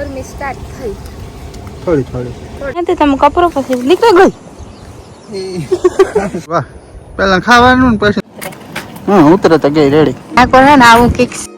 ગરમી સ્ટાર્ટ થઈ. થોડી થોડી. નથી તમે કપરો પછી નીકળી ગઈ? વાહ પેલા ખાવાનું ને પછી હા ઉતરે તો ગઈ રેડી. આ કોણ આવું આવું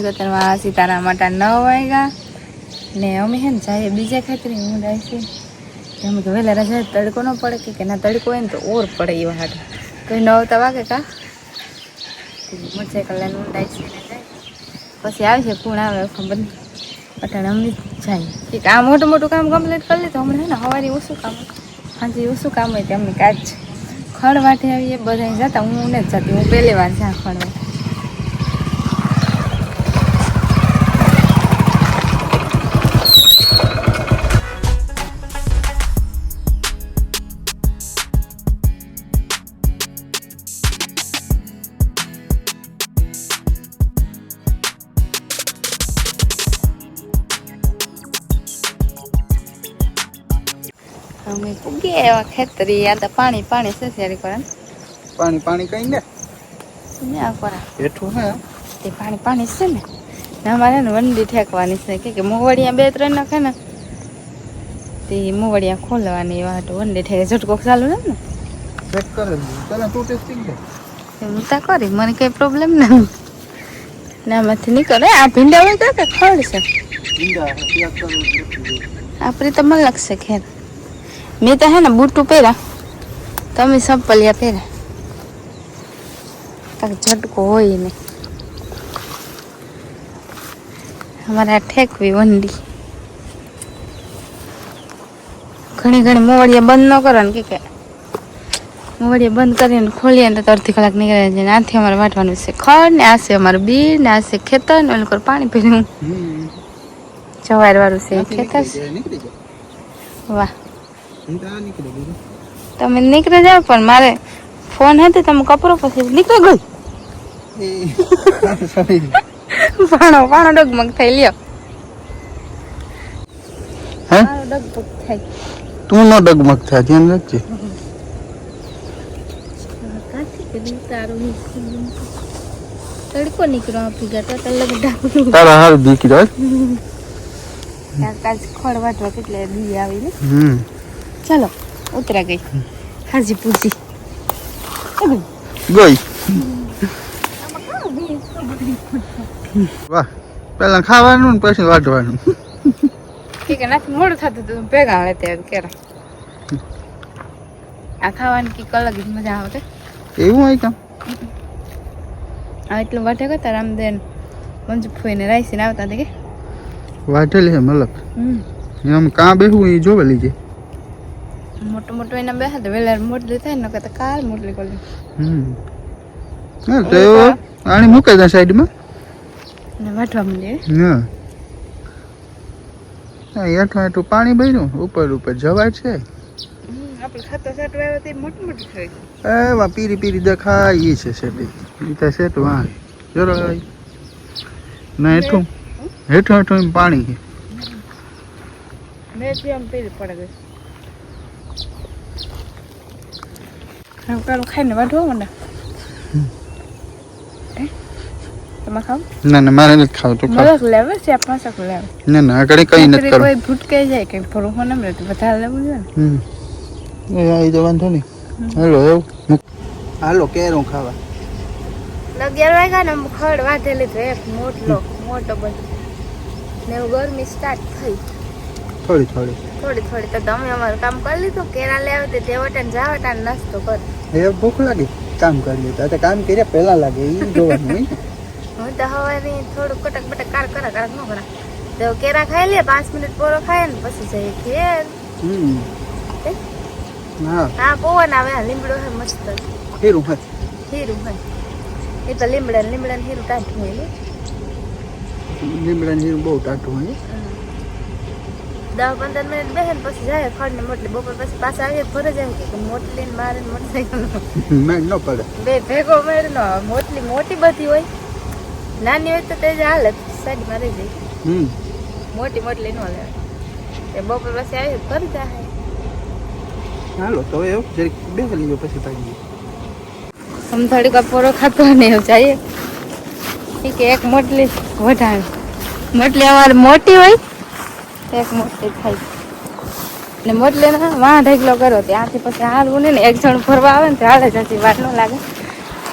કંઈક તો કતરમાં સીતારામ માટા ન વાગ્યા. ને અમે હે ને જાય બીજા ખાતરી હું જાય એમ કે તો વહેલા રજા તડકો ન પડે કે કે ના તડકો હોય ને તો ઓર પડે એવા હાટ કોઈ નવ તો વાગે કા? મોટરસાઇકલ લઈને ઊંડાય ને જાય. પછી આવે છે પૂણ આવે, ખબર અટાણે અમને જાય. કે આ મોટું મોટું કામ કમ્પ્લીટ કરી લીધું. હમણાં હે ને સવારે ઓછું કામ સાંજે ઓછું કામ હોય તે અમને કાચ ખડ વાટે આવીએ બધા જતા. હું નથી જતી. હું પહેલી વાર જ્યાં ખડ એવા ખેતરી આ તો પાણી પાણી છે ત્યારે કરે પાણી પાણી કઈ ને? આ કરા હેઠું હે. તે પાણી પાણી છે ને? અમારે ને વંડી ઠેકવાની છે. કે મોવડિયા બે ત્રણ નાખે ને તે મોવડિયા ખોલવાની એવા હાટુ વંડી ઠેકે. ઝટકો ચાલુ ને? ચેક કરે તને તું ટેસ્ટિંગ દે હું તા કરી. મને કઈ પ્રોબ્લેમ ના ને આમાંથી નીકળે. આ ભીંડા હોય તો કે ખડ છે? ત્યાગ આપણી તો મને લાગશે ખેર મેં તો હે ને બૂટું પહેર્યા. તમે સંપલિયા પહેર્યા. કાંઈક ઝટકો હોય ને. અમારે આ ઠેકવી વંડી. ઘણી ઘણી મોવડીએ બંધ ન કરો ને કે મોવડીએ મોવડિયા બંધ કરીને ખોલીએ ને તો અડધી કલાક નીકળે છે ને આથી અમારે વાટવાનું છે. ખડ ને આશે અમારે અમારું બી ને આશે ખેતર ને ઓલું પાણી પીવું જવાર વાળું છે ખેતર. વાહ. તમે નીકળી જાવ પણ મારે ફોન હતો તમે કપરો પછી નીકળી ગઈ. પાણો પાણો ડગમગ થઈ લ્યો. હે? ડગમગ થાય. તું નો ડગમગ થાય ધ્યાન રાખજે. તડકો નીકળો આપી ગયા તો લગ ડાકું તારા હાર દીકરી કેટલે દી આવી ને. હમ. ચાલો ઉતરા ગઈ. હાજી પૂછી ગઈ. વાહ પેલા ખાવાનું ને પછી વાટવાનું કે નાથી મોડું થતું હતું ભેગા આવે ત્યારે કેરા. આ ખાવાની કંઈક અલગ જ મજા આવે એવું હોય કામ? આ એટલું વાટે કરતા રામદેન મંજુ ફોઈને રાઈસીને આવતા હતા કે? વાટેલી છે મલક. હમ. આમ કાં બેહું એ જોવે લીજે. મોટું મોટું એના બે હતા વેલા મોટલી થાય ને તો કાલ મોટલી કરી હમ. હા તો આણી મૂકે દે સાઈડમાં? ને વાટવા મળે હા. હા હેઠું હેઠું પાણી ભર્યું ઉપર ઉપર જવાય છે. આપણે ખાતા સાટવા આવ્યા તે મોટું મોટું થઈ એવા પીરી પીરી દેખાય છે સેટી. ઈ તો સેટ વાહ જરાય. ના હેઠું હેઠું હેઠું પાણી મેં પડે. કાળું ખાઈને વાઢવા હે? તમે ખાવ ના ના મારે નથી ખાવું તો ખાવ લેવે છે આ પાંચક લેવે ના ના આગળ કઈ નથી કરવું. કોઈ ભૂટકાઈ જાય કે થોડું હોને મને તો વધારે લેવું છે હમ. એ આવી તો વાંધો નહીં. હાલો એવું હાલો કેરું ખાવા? અગિયાર વાગ્યા ને ખડ વાઢેલી તો એક મોટલો મોટો બધો. ને એવું ગરમી સ્ટાર્ટ થઈ. થોડી થોડી. થોડી થોડી તો તમે અમારું કામ કરી લીધું કેરા આવતી તે તેવટા ને જાવટા ને નાસ્તો કર એ ભૂખ લાગી કામ કરી લીધું. તો કામ કર્યા પહેલા લાગે એ જોવાનું હું તો હવાની થોડું કટક બટક કાર કરા કરા ન કરા. તો કેરા ખાઈ લે પાંચ મિનિટ પોરો ખાય ને પછી જઈએ ઘેર. હા? હા. પવન આવે લીમડો હે મસ્ત. હીરું હે હીરું હે એ તો લીમડા ને લીમડા ને હીરું કાઢું હોય લીમડા હીરું બહુ ટાટું હોય. દસ પંદર મિનિટ બેસે ને પછી જાય ખડ ને મોટલી. બપોર પછી પાછા આવીએ ફરે જાય કે મોટલી ને મારે ને મોટરસાઇકલ મેં ન પડે. બે ભેગો મેળ નો મોટલી મોટી બધી હોય. નાની હોય તો તે જ હાલે સાઈડમાં રહી જાય. મોટી મોટલી નો લે એ બપોર પછી આવી ફરી જાય. હાલો તો એવું જરીક બેસી લીધો પછી પાછી આમ થોડીક પોરો ખાતો ને એવું જઈએ. ઠીક કે એક મોટલી વધારે. મોટલી અમારે મોટી હોય એક મોટી થાય. ને મોટલી ને વાં ઢેકલો કરો ત્યાંથી પછી હાલવું ને એક જણ ફરવા આવે ને હાલે જતી વાર ન લાગે.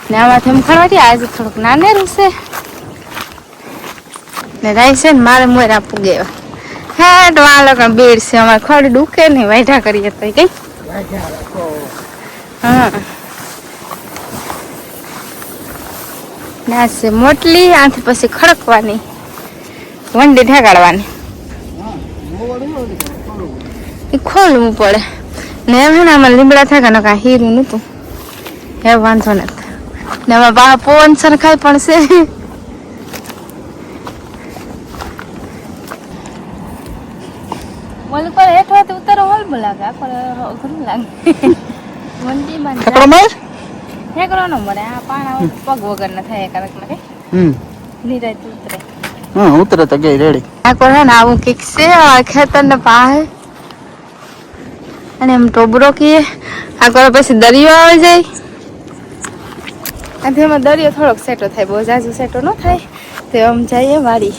ને આમાંથી એમ ખણવાથી આજે થોડુંક નાનેરું છે. ને રાઈ છે ને મારે મોર પૂગે હા તો આ બેડ છે, અમારે ખડ ડૂકે નહીં વાઢા કરીએ તો કઈ. હા. ના છે મોટલી, આથી પછી ખડકવાની, વંડી ઠેકાડવાની એ ખોલવું પડે. ને એમ ને આમાં લીમડા થાય કે કાંઈ હીરું નહોતું. હે વાંધો નથી. ને આમાં બા પવન સરખાઈ પણ છે. મોલ પર હેઠો તો ઉતારો હોલ લાગે પણ પર લાગે. વંડી માં ઠેકડો માર ઠેકડો ન મળે. આ પાણા પગ વગર ના થાય કારક ને હમ. નિરાય ઉતરે. હા ઉતરે તો ગઈ રેડી. આ કોને ને? આવું કંઈક છે આ ખેતર ને પાહે. અને એમ ટોબરો કીએ. આ કોને પછી દરિયો આવી જાય? અને એમાં દરિયો થોડોક સેટો થાય બહુ જાજુ સેટો ન થાય. તો આમ જઈએ વાડી.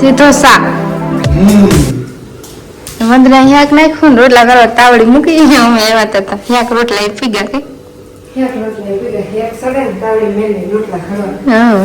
સીધો શાક વંદના યાક નાખ્યું ને રોટલા કરવા તાવડી મૂકી અમે એવા તો હતા યાક રોટલા એક ફીગા કે? રોટલા રોટલી પીધા, એક સડે તાવડી મેલી રોટલા કરવા હા.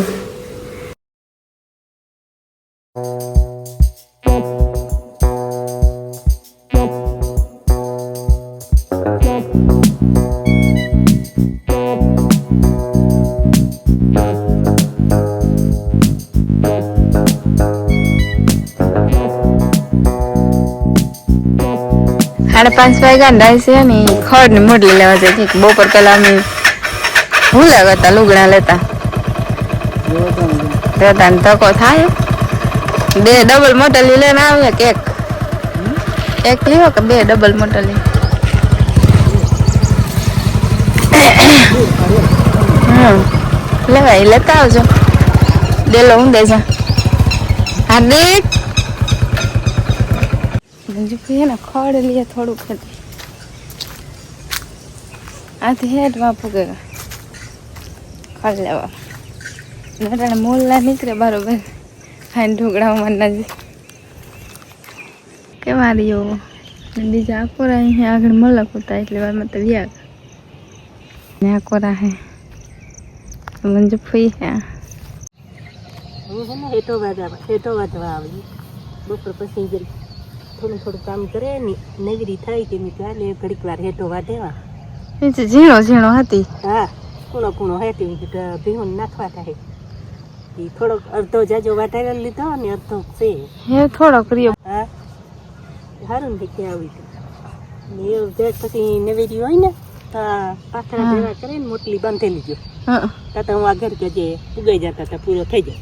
પાંચ વાગ્યા રાઈ છે ને ખડ ને મોડલી લેવા જાય છે. બપોર પેલા અમે ભૂલા હતા લુગડા લેતા. રહેતા ને ધક્કો થાય. બે ડબલ મોટલી લઈને આવે કે એક? લ્યો કે બે ડબલ મોટલી? લેવાય, લેતા આવજો. ડેલો હું દેજા હા હાર્દિક બીજું કહીએ ને ખડ લઈએ થોડુંક હતી આથી હેઠમાં ફૂગે ખડ લેવા. નટાણે મોલ્લા નીકળે બરોબર. ખાઈને ઢોકળા ઉમરના જ. કેવા રહ્યો બીજા આકોરા અહીંયા આગળ મલક હતા એટલે વારમાં તો વ્યાગ. ને આકોરા હે. મંજુ ફઈ હે. હું છે ને હેઠો વાદવા હેઠો વાદવા આવી. બપોર પછી જરી થોડું થોડું કામ કરે ને નગરી થાય કે મેં ચાલે ઘડીક વાર હેઠો વાઢેવા ઝીણો ઝીણો હતી. હા કૂણો કૂણો હેઠી ભીહું નાખવા થાય. એ થોડોક અડધો જાજો વાટાડેલો લીધો અને અડધો છે. હે થોડોક રહ્યો. હા સારું ને કે આવી ને એ જાય પછી નવેરી હોય ને તો પાથરા. ભેગા કરે ને મોટલી બાંધેલી જો. હં. તો હું આ ઘર કે જે ઉગાઈ જતા હતા પૂરો થઈ જાય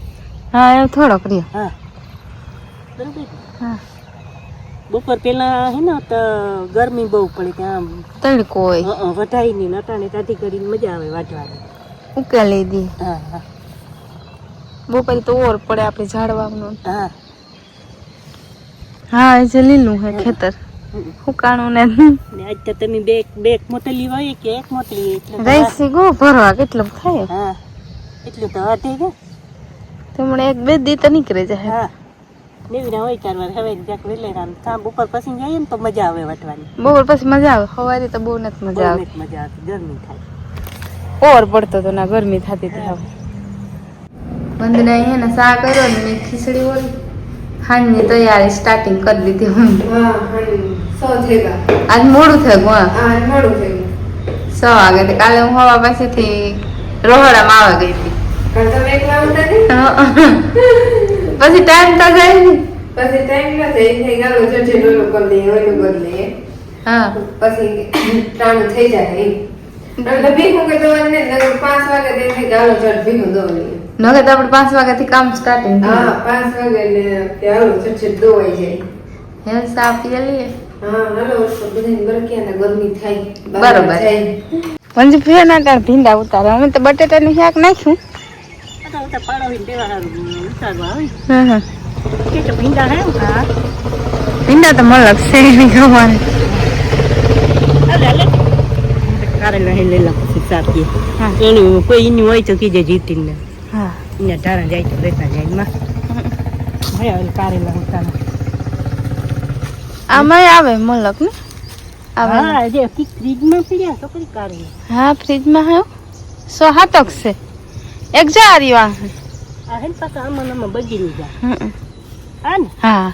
હા એ થોડોક રહ્યો. હા. બરોબર? હા. બપોર પેલા હે ને તો ગરમી બહુ પડે ત્યાં તડકો હોય. વઢાઈ ની નટાણે તાતી કરીને મજા આવે વાટવાની ઉકેલી દી. હા હા. બપોરે તો ઓર પડે આપણે ઝાડવાનું. હા. હા એ જે લીલું હે ખેતર. હમ. ને આજ તો તમે બે બે મોટલી હોય કે એક મોટલી એટલે રાઈસી ગો? ભરવા કેટલું થાય? હા. એટલું તો વાઢે કે તેમણે એક બે દી તો નીકળે જાય. હા. હોય ચાર વાર હવે ઉપર પછી જઈએ ને તો મજા આવે વટવાની. બપોર પછી મજા આવે. સવારે તો બહુ નથી મજા આવે મજા આવતી. ગરમી થાય. ઓર પડતો તો ના ગરમી થતી હતી હવે. બંધના હે ને સા કર્યો ને મેં ખીચડી ઓળી હાંજની તૈયારી સ્ટાર્ટિંગ કરી દીધી હું. આજ મોડું થયું હા. મોડું વાગે કાલે હું હવા પાસેથી રોહડામાં આવે ગઈ હતી. પછી ટાઈમ તો જાય ને પછી ટાઈમ ના થઈ થઈ ગયો જજે ડોલો કરી લઈએ ઓલું લે હા. પછી ટાણું થઈ જાય એટલે ભીખું કે દોવા પાંચ વાગે થઈ ગાલો ચડ ભીખું તો આપણે પાંચ વાગ્યાથી કામ સ્ટાર્ટિંગ હા પાંચ વાગે એટલે ચડ ચડ દોવાઈ જાય. હે સાફ લઈએ. હા હાલો ગરમી થાય. બરોબર. મંજુ ફેર ના ભીંડા ઉતારે અમે તો બટેટાનું શાક નાખ્યું. આ તો પાડો હોય દેવા હારું ઉતારવા આવે. હા હા કે તો ભીંડા હે? હા. ભીંડા તો મને લગશે નહીં ખવાને અરે હે લેલા પછી સાપીએ એની કોઈ એની હોય તો કીજે જીતીને હા. એને ધારા જાય તો લેતા જાય એમાં. ભાઈ કારેલા ઉતારા. આમાં આવે મલક ને? આવે હા જે કી ફ્રીજમાં પડ્યા તો કારેલા હા ફ્રીજમાં હે સો છે એક જા રહ્યો આ. હે પાછા આમાં આમાં બગડી જાય. હા ને? હા.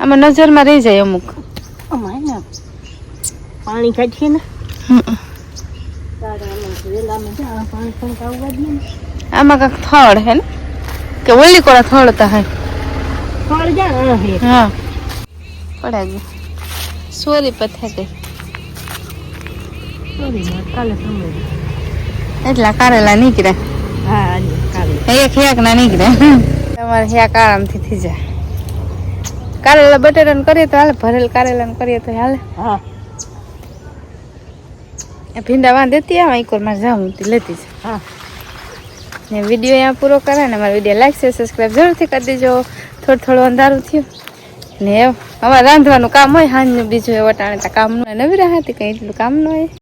આમાં નજરમાં રહી જાય અમુક. હે ને પાણી કાઢીએ ને? આમાં કાંક થડ હે ને? કે ઓલી કોળા થળ તા હે? ફળ જા હા પડા ગયું સોરી પથે સોરી કાલે સમજ એટલા કારેલા નીકળ્યા હા એક હેક ના નીકળે. તમારે હેક આરામથી થઈ જાય. કારેલા બટેટા કરીએ તો હાલે ભરેલ કારેલા કરીએ તો હાલે. હા. ભીંડા વાં દેતી આવે એક મારે જાઉં લેતી છે હા. ને વીડિયો અહીંયા પૂરો કરે ને મારો વીડિયો લાઈક છે સબસ્ક્રાઈબ જરૂરથી કરી દેજો. થોડું થોડું અંધારું થયું. ને એવું અમારે રાંધવાનું કામ હોય હાંજનું બીજું એ વટાણે કામ ન નવી રહ્યા હતી કંઈ એટલું કામ ન હોય.